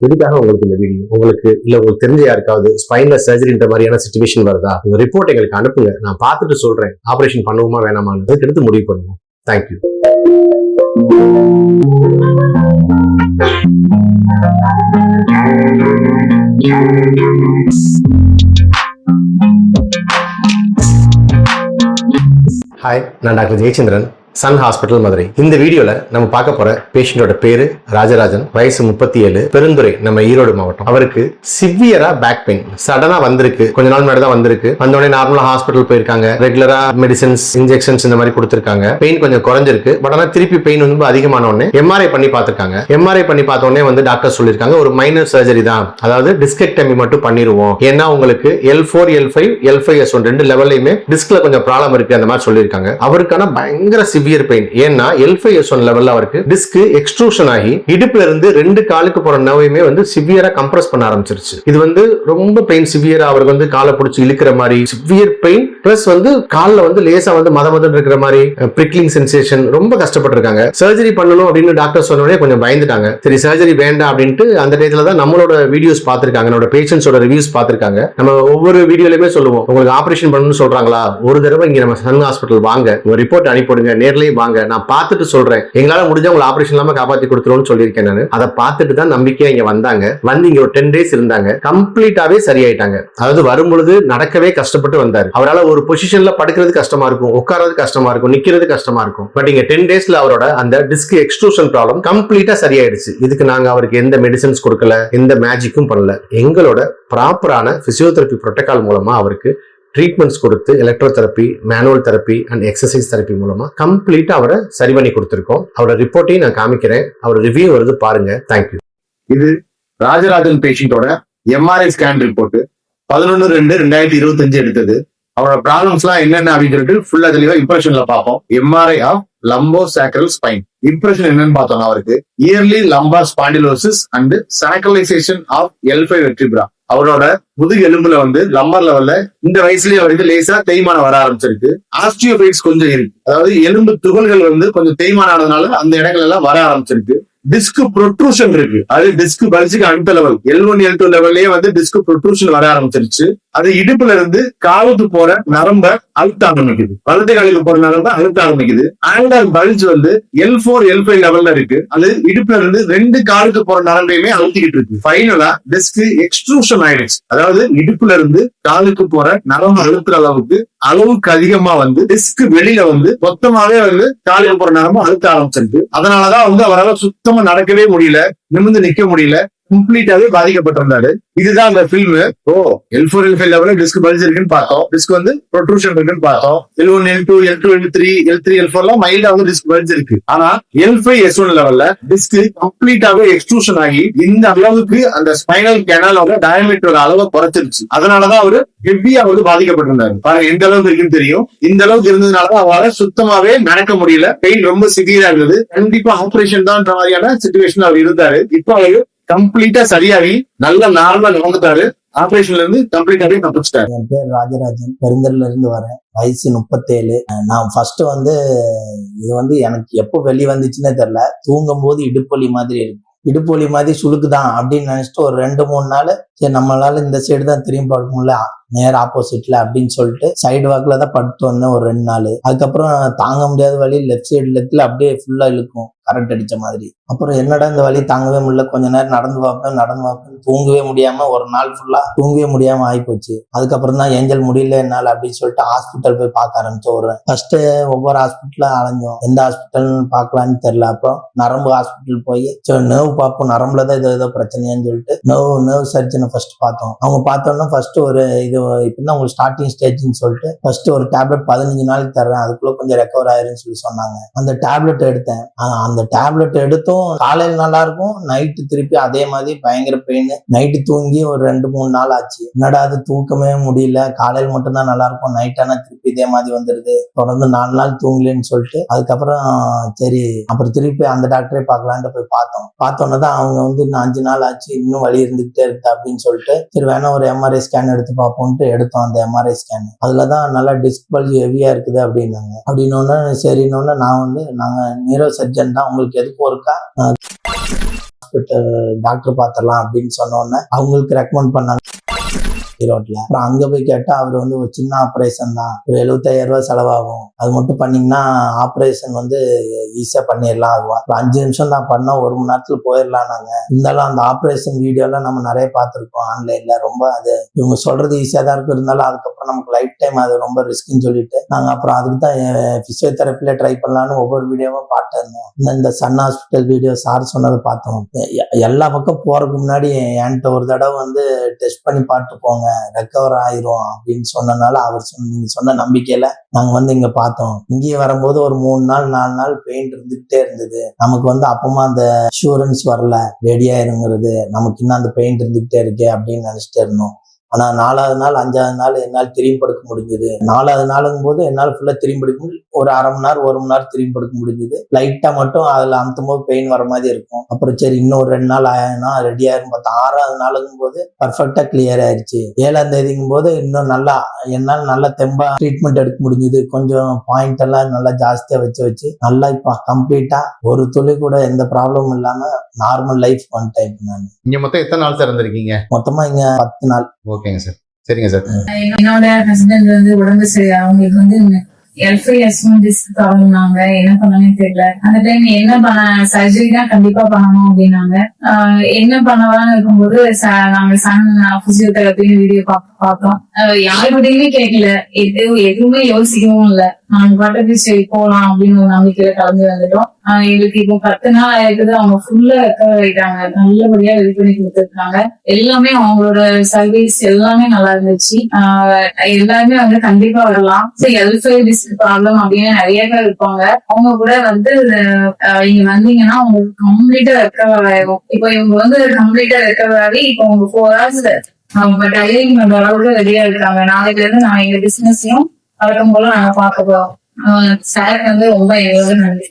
எதுக்காக உங்களுக்கு இந்த வீடியோ உங்களுக்கு இல்ல உங்களுக்கு தெரிஞ்ச யாருக்காவது ஸ்பைன்ல சர்ஜரின்ற மாதிரியான சுச்சுவேஷன் வருதா? உங்க ரிப்போர்ட் எங்களுக்கு அனுப்புங்க. நான் பார்த்துட்டு சொல்றேன். ஆபரேஷன் பண்ணுவோமா வேணாமான்னு. எடுத்து முடிவு பண்ணுவோம். தேங்க்யூ ஹாய் நான் doctor Jayachandran. Sun hospital Madurai இந்த வீடியோல நம்ம பார்க்க போற பேஷண்டோட பேரு ராஜராஜன். வயசு முப்பத்தி ஏழு பெருந்துறை நம்ம ஈரோடு மாவட்டம். அவருக்கு சிவியரா பேக் பெயின் சடனா வந்திருக்கு. கொஞ்ச நாள் முன்னாடி தான் வந்திருக்கு. வந்தோடனே நார்மலா ஹாஸ்பிட்டல் போயிருக்காங்க. ரெகுலரா மெடிசன்ஸ் இன்ஜெக்ஷன்ஸ் இந்த மாதிரி கொடுத்திருக்காங்க. பெயின் கொஞ்சம் குறைஞ்சிருக்கு. பட் ஆனா திருப்பி பெயின் வந்து அதிகமான உடனே எம்ஆர்ஐ பண்ணி பார்த்திருக்காங்க. எம்ஆர்ஐ பண்ணி பார்த்த உடனே வந்து டாக்டர் சொல்லியிருக்காங்க. ஒரு மைனர் சர்ஜரி தான். அதாவது டிஸ்கெக்டமி மட்டும் பண்ணிடுவோம் ஏன்னா உங்களுக்கு L four L five L five S one ரெண்டு லெவல்லையுமே டிஸ்க்ல கொஞ்சம் ப்ராப்ளம் இருக்கு அந்த மாதிரி சொல்லியிருக்காங்க. அவருக்கான பயங்கர சிவியர் பெயின் ஏன்னா எல்ஃபை எஸ் ஒன் லெவல்ல அவருக்கு டிஸ்க் எக்ஸ்ட்ரூஷன் ஆகி இடுப்புல இருந்து ரெண்டு காலுக்கு போற நோயுமே வந்து சிவியரா கம்ப்ரஸ் பண்ண ஆரம்பிச்சிருச்சு. இது வந்து ரொம்ப பெயின் சிவியரா அவருக்கு வந்து காலை பிடிச்சி இழுக்கிற மாதிரி சிவியர் பெயின் பிளஸ் வந்து காலில் வந்து லேசா வந்து மத மதம் இருக்கிற மாதிரி பிரிக்லிங் சென்சேஷன் ரொம்ப கஷ்டப்பட்டிருக்காங்க. சர்ஜரி பண்ணணும் அப்படின்னு டாக்டர் சொன்னோடனே கொஞ்சம் பயந்துட்டாங்க. சரி சர்ஜரி வேண்டாம் அப்படின்ட்டு அந்த டயத்துல தான் நம்மளோட வீடியோஸ் பார்த்திருக்காங்க. நம்மளோட பேஷண்ட்ஸோட ரிவ்யூஸ் பார்த்திருக்காங்க. நம்ம ஒவ்வொரு வீடியோலயுமே சொல்லுவோம். உங்களுக்கு ஆபரேஷன் பண்ணணும்னு சொல்றாங்களா? ஒரு தடவை இங்க நம்ம சன் ஹாஸ்பிட்டல் வாங்க. உங்க ரிப்போர்ட் அனுப்பிவிடுங்க. நேர்லயும் வாங்க. நான் பார்த்துட்டு சொல்றேன். எங்களால முடிஞ்ச உங்களை ஆபரேஷன் இல்லாம காப்பாத்தி கொடுத்துருவோம்னு சொல்லியிருக்கேன் நான். அதை பார்த்துட்டு தான் நம்பிக்கையா இங்க வந்தாங்க. வந்து இங்க ஒரு டென் டேஸ் இருந்தாங்க. கம்ப்ளீட்டாவே சரியாயிட்டாங்க. அதாவது வரும்பொழுது நடக்கவே கஷ்டப்பட்டு வந்தாரு. அவரால் ஒரு பொசிஷன்ல படுக்கிறது கஷ்டமா இருக்கும். உட்கார்றது கஷ்டமா இருக்கும். நிக்கிறது கஷ்டமா இருக்கும். பட் இங்க டென் டேஸ்ல அவரோட அந்த டிஸ்க் எக்ஸ்ட்ரூஷன் ப்ராப்ளம் கம்ப்ளீட்டா சரியாயிடுச்சு. இதுக்கு நாங்க அவருக்கு எந்த மெடிசன்ஸ் கொடுக்கல எந்த மேஜிக்கும் பண்ணல. எங்களோட ப்ராப்பரான பிசியோதெரபி புரோட்டோகால் மூலமா அவருக்கு ட்ரீட்மெண்ட்ஸ் கொடுத்து electro therapy manual therapy and exercise therapy மூலமா கம்ப்ளீட்டா அவரை சரி பண்ணி கொடுத்துருக்கோம். அவரோட ரிப்போர்ட்டையும் நான் காமிக்கிறேன். அவரோட ரிவ்யூ வருது பாருங்க. தேங்க்யூ இது ராஜராஜன் பேஷண்டோட எம்ஆர்ஐ ஸ்கேன் ரிப்போர்ட் பதினொன்னு ரெண்டு ரெண்டாயிரத்தி இருபத்தஞ்சு எடுத்தது. அவரோட ப்ராப்ளம்ஸ் எல்லாம் என்னென்ன அப்படின்னு சொல்லிட்டு ஃபுல்லா தெளிவா இம்ப்ரெஷன்ல பார்ப்போம். MRI of lumbo sacral spine impression என்னன்னு பார்த்தோம் அவருக்கு. Early lumbar spondylosis and sacralization of L five அவரோட முதுகு எலும்புல வந்து லம்பர் லெவல்ல இந்த வயசுலயே அவருக்கு லேசா தேய்மானம் வர ஆரம்பிச்சிருக்கு. ஆஸ்டியோபைட்ஸ் கொஞ்சம் இருக்கு. அதாவது எலும்பு துகள்கள் வந்து கொஞ்சம் தேய்மானம் ஆனதுனால அந்த இடங்கள் எல்லாம் வர ஆரம்பிச்சிருக்கு. டிஸ்க் ப்ரொட்ரூஷன் இருக்கு. அது டிஸ்க் பல்ஜிக்கு அடுத்த level L one L two லெவல்லயே வந்து டிஸ்க் ப்ரொட்ரூஷன் வர ஆரம்பிச்சிருச்சு. அது இடுப்புல இருந்து காலுக்கு போற நரம்ப அழுத்த ஆரம்பிக்குது. வலது காலுக்கு போற நரம்ப அழுத்த ஆரம்பிக்குது. ஆங்கர் பல்ஜ் வந்து எல் ஃபோர் எல் ஃபைவ் லெவல்ல இருக்கு. அது இடுப்புல இருந்து ரெண்டு காலுக்கு போற நரம்பையுமே அழுத்திக்கிட்டு இருக்கு. ஃபைனலா டிஸ்க் எக்ஸ்ட்ரூஷன் ஆயிடுச்சு. அதாவது இடுப்புல இருந்து காலுக்கு போற நரம்பு அழுத்துற அளவுக்கு அளவுக்கு அதிகமா வந்து டிஸ்க் வெளியில வந்து மொத்தமாவே வந்து காலுக்கு போற நரம்பு அழுத்த ஆரம்பிச்சிருக்கு. அதனாலதான் வந்து அவரால் சுத்தமா நடக்கவே முடியல நிமிர்ந்து நிக்க முடியல. கம்ப்ளீட்டாவே பாதிக்கப்பட்டிருந்தாரு. இதுதான் அந்த பிலிம் ஓ எல் ஃபோர் எல் ஃபைவ் லெவல டிஸ்க் பல்ஜ் இருக்குன்னு பார்த்தோம். டிஸ்க் வந்து ப்ரொட்ரூஷன் இருக்குன்னு பார்த்தோம். L one L two L two L three L three L ஃபோர்லாம் மைல்டா வந்து டிஸ்க் பல்ஜ் இருக்கு. ஆனா எல் ஃபைவ் எஸ் ஒன் லெவல்ல டிஸ்க் கம்ப்ளீட்டாவே எக்ஸ்ட்ரூஷன் ஆகி இந்த அளவுக்கு அந்த ஸ்பைனல் கெனாலோட டயமீட்டரோட அளவை குறைச்சிருச்சு. அதனாலதான் அவரு ஹெவியா வந்து பாதிக்கப்பட்டிருந்தாரு. பாருங்க எந்த அளவுக்கு இருக்குன்னு தெரியும். இந்த அளவுக்கு இருந்ததுனாலதான் அவரால் சுத்தமாவே நடக்க முடியல. பெயின் ரொம்ப சிவியரா இருந்தது. கண்டிப்பா ஆபரேஷன் தான் மாதிரியான சுச்சுவேஷன் அவர் இருந்தாரு. இப்போ அவரு கம்ப்ளீட்டா சரியாகி நல்ல நார்மலா நடந்துட்டாரு. ஆபரேஷன்ல இருந்து கம்ப்ளீட்டாவே தப்பிச்சிட்டாரு என் பேர் ராஜராஜன். பெருந்தல்ல இருந்து வரேன். வயசு முப்பத்தேழு. நான் ஃபர்ஸ்ட் வந்து இது வந்து எனக்கு எப்போ வெளி வந்துச்சுன்னே தெரியல. தூங்கும் போது இடுப்பொலி மாதிரி இருக்கும் இடுப்பொலி மாதிரி சுழுக்குதான் அப்படின்னு நினைச்சிட்டு ஒரு ரெண்டு மூணு நாள் சரி நம்மளால இந்த சைடு தான் திரும்பி பார்க்க முடியல. நேர் ஆப்போசிட்ல அப்படின்னு சொல்லிட்டு சைடு வாக்கில் தான் படுத்து வந்தேன் ஒரு ரெண்டு நாள். அதுக்கப்புறம் தாங்க முடியாத வழி லெஃப்ட் சைடு லெஃப்ட்ல அப்படியே ஃபுல்லா இழுக்கும். கரண்ட் அடிச்ச மாதிரி. அப்புறம் என்னடா இந்த வழி? தாங்கவே முடியல. கொஞ்ச நேரம் நடந்து பார்ப்பேன் நடந்து பார்ப்பேன் தூங்கவே முடியாம ஒரு நாள் ஃபுல்லா தூங்கவே முடியாம ஆயிப்போச்சு. அதுக்கப்புறம் தான் ஏஞ்சல் முடியல என்னால அப்படின்னு சொல்லிட்டு ஹாஸ்பிட்டல் போய் பார்க்க ஆரம்பிச்சு ஒரு ஃபர்ஸ்ட் ஒவ்வொரு ஹாஸ்பிட்டலும் அலைஞ்சோம். எந்த ஹாஸ்பிட்டல்னு பார்க்கலான்னு தெரியல. அப்புறம் நரம்பு ஹாஸ்பிட்டல் போய் நர்வ் பார்ப்போம். நரம்புல தான் ஏதோ ஏதோ பிரச்சனையான்னு சொல்லிட்டு நர்வ் நர்வ் சர்ஜனை ஃபர்ஸ்ட் பார்த்தோம். அவங்க பார்த்தோம்னா ஃபர்ஸ்ட் ஒரு இது இப்படிதான் உங்களுக்கு ஸ்டார்டிங் ஸ்டேஜ்னு சொல்லிட்டு ஃபர்ஸ்ட் ஒரு டேப்லெட் பதினஞ்சு நாளைக்கு தர்றேன். அதுக்குள்ள கொஞ்சம் ரெக்கவர் ஆயிருன்னு சொல்லி சொன்னாங்க. அந்த டேப்லெட் எடுத்தேன். அந்த அந்த டேப்லெட் எடுத்தும் காலையில் நல்லா இருக்கும் நைட்டு திருப்பி அதே மாதிரி பயங்கர பெயின் நைட்டு தூங்கி ஒரு ரெண்டு மூணு நாள் ஆச்சு. என்னடா அது தூக்கமே முடியல. காலையில் மட்டும்தான் நல்லா இருக்கும் நைட் ஆனால் திருப்பி இதே மாதிரி வந்துருது. தொடர்ந்து நாலு நாள் தூங்கலன்னு சொல்லிட்டு அதுக்கப்புறம் சரி அப்புறம் திருப்பி அந்த டாக்டரே பார்க்கலான்ட்டு போய் பார்த்தோம். பார்த்தோன்னே தான் அவங்க வந்து இன்னும் அஞ்சு நாள் ஆச்சு இன்னும் வழி இருந்துகிட்டே இருக்கு அப்படின்னு சொல்லிட்டு சரி வேணா ஒரு எம்ஆர்ஐ ஸ்கேன் எடுத்து பார்ப்போம்ட்டு எடுத்தோம் அந்த எம்ஆர்ஐ ஸ்கேன் அதுல தான் நல்லா டிஸ்க் பல்ஜ் ஹெவியா இருக்குது அப்படின்னாங்க. அப்படின்னோடனே சரின்னொன்னே நான் வந்து நாங்கள் நியூரோ சர்ஜன் தான் அவங்களுக்கு எதுக்கு ஒருக்கா? ஹாஸ்பிட்டல் டாக்டர் பார்த்துடலாம் அப்படின்னு சொன்ன உடனே அவங்களுக்கு ரெக்கமெண்ட் பண்ணாங்க. ஈரோட்ல அப்புறம் அங்க போய் கேட்டா அவர் வந்து ஒரு சின்ன ஆப்ரேஷன் தான். ஒரு எழுபத்தாயிரம் ரூபாய் செலவாகும். அது மட்டும் பண்ணீங்கன்னா ஆப்ரேஷன் வந்து ஈஸியா பண்ணிடலாம். அதுவா ஒரு அஞ்சு நிமிஷம் தான் பண்ணோம். ஒரு மணி நேரத்துல போயிடலாம் நாங்க. இருந்தாலும் அந்த ஆப்ரேஷன் வீடியோலாம் நம்ம நிறைய பார்த்துருக்கோம் ஆன்லைன்ல ரொம்ப அது இவங்க சொல்றது ஈஸியா தான் இருக்கு இருந்தாலும் அதுக்கப்புறம் நமக்கு லைஃப் டைம் அது ரொம்ப ரிஸ்க்னு சொல்லிட்டு நாங்க அப்புறம் அதுக்கு தான் பிசியோதெரப்பில ட்ரை பண்ணலாம்னு ஒவ்வொரு வீடியோவும் பார்த்து இருந்தோம் இந்த- சன் ஹாஸ்பிட்டல் வீடியோ சார் சொன்னதை பார்த்தோம். எல்லா பக்கம் போறதுக்கு முன்னாடி என்கிட்ட ஒரு தடவை வந்து டெஸ்ட் பண்ணி பார்த்து போங்க ரெக்கவர் ஆயிரும் அப்படின்னு சொன்னனால அவர் சொன்ன நீங்க சொன்ன நம்பிக்கையில நாங்க வந்து இங்க பார்த்தோம். இங்கேயே வரும்போது ஒரு மூணு நாள் நாலு நாள் பெயிண்ட் இருந்துகிட்டே இருந்தது. நமக்கு வந்து அப்பமா அந்த இன்சூரன்ஸ் வரல. ரெடி ஆயிருங்கிறது. நமக்கு இன்னும் அந்த பெயிண்ட் இருந்துகிட்டே இருக்கே அப்படின்னு நினைச்சிட்டு இருந்தோம். ஆனா நாலாவது நாள் அஞ்சாவது நாள் என்னால் திரும்பி படுக்க முடிஞ்சது. நாலாவது நாளுங்கும் போது என்னால் ஃபுல்லா திரும்பி படுக்க ஒரு அரை மணி நேரம் ஒரு மணி நேரம் திரும்பி படுக்க முடிஞ்சது. லைட்டா மட்டும் அதுல அமுத்தும் போது பெயின் வர மாதிரி இருக்கும். அப்புறம் சரி இன்னும் ஒரு ரெண்டு நாள் ஆயினா ரெடி ஆயிரும். பார்த்தா ஆறாவது நாளுங்கும் போது பர்ஃபெக்டா கிளியர் ஆயிருச்சு ஏழாம் தேதிங்கும் போது இன்னும் நல்லா என்னால் நல்லா தெம்பா ட்ரீட்மெண்ட் எடுக்க முடிஞ்சது. கொஞ்சம் பாயிண்ட் எல்லாம் நல்லா ஜாஸ்தியா வச்சு வச்சு நல்லா இப்போ கம்ப்ளீட்டா ஒரு துளி கூட எந்த ப்ராப்ளமும் இல்லாம நார்மல் லைஃப் வந்துட்டேன் இப்ப நான். இங்க மொத்தம் எத்தனை நாள் சார் இருந்திருக்கீங்க மொத்தமா இங்க பத்து நாள். ஓகேங்க சார். சரிங்க சார். என்னோட ஹஸ்பண்ட் வந்து உடம்பு சரி அவங்களுக்கு வந்து எல்ஃபைஎஸ் டிஸ்க் ப்ராப்ளம்னாங்க என்ன பண்ணனே தெரியல. அந்த டைம் என்ன பண்ண சர்ஜரி தான் கண்டிப்பா பண்ணணும் அப்படின்னாங்க. ஆஹ் என்ன பண்ணலாம்னு இருக்கும்போது நாங்க சன் பிசியோதெரப்பி வீடியோ பார்த்தோம் ஆஹ் யாருக்கிட்டையுமே கேட்கல. எது எதுவுமே யோசிக்கவும் இல்ல. நாங்க பாட்டுக்கு சரி போலாம் அப்படின்னு ஒரு நம்பிக்கையில கலந்து வந்துட்டோம். ஆஹ் எங்களுக்கு இப்போ பத்து நாள் ஆயிருக்குது அவங்க ஃபுல்லா ரெக்கவர் ஆயிட்டாங்க. நல்லபடியா ரெடி பண்ணி கொடுத்துருக்காங்க. எல்லாமே அவங்களோட சர்வீஸ் எல்லாமே நல்லா இருந்துச்சு. ஆஹ் எல்லாருமே வந்து கண்டிப்பா வரலாம். எல்ஃபை டிஸ்க் ப்ராப்ளம் அப்படின்னு நிறைய பேர் இருப்பாங்க. அவங்க கூட வந்து இங்க வந்தீங்கன்னா உங்களுக்கு கம்ப்ளீட்டா ரெக்கவர் ஆயிரும். இப்போ இவங்க வந்து கம்ப்ளீட்டா ரெக்கவர் ஆகி இப்போ உங்க ஃபோர் ஹவர்ஸ் அவங்க டைலிங் பண்ற அளவுக்கு ரெடியா இருக்காங்க. நாளைக்கு இருந்து நான் எங்க பிசினஸையும் வழக்கம் போல நாங்க பார்க்க போறோம் சார் வந்து ரொம்ப எங்களோட நன்றி.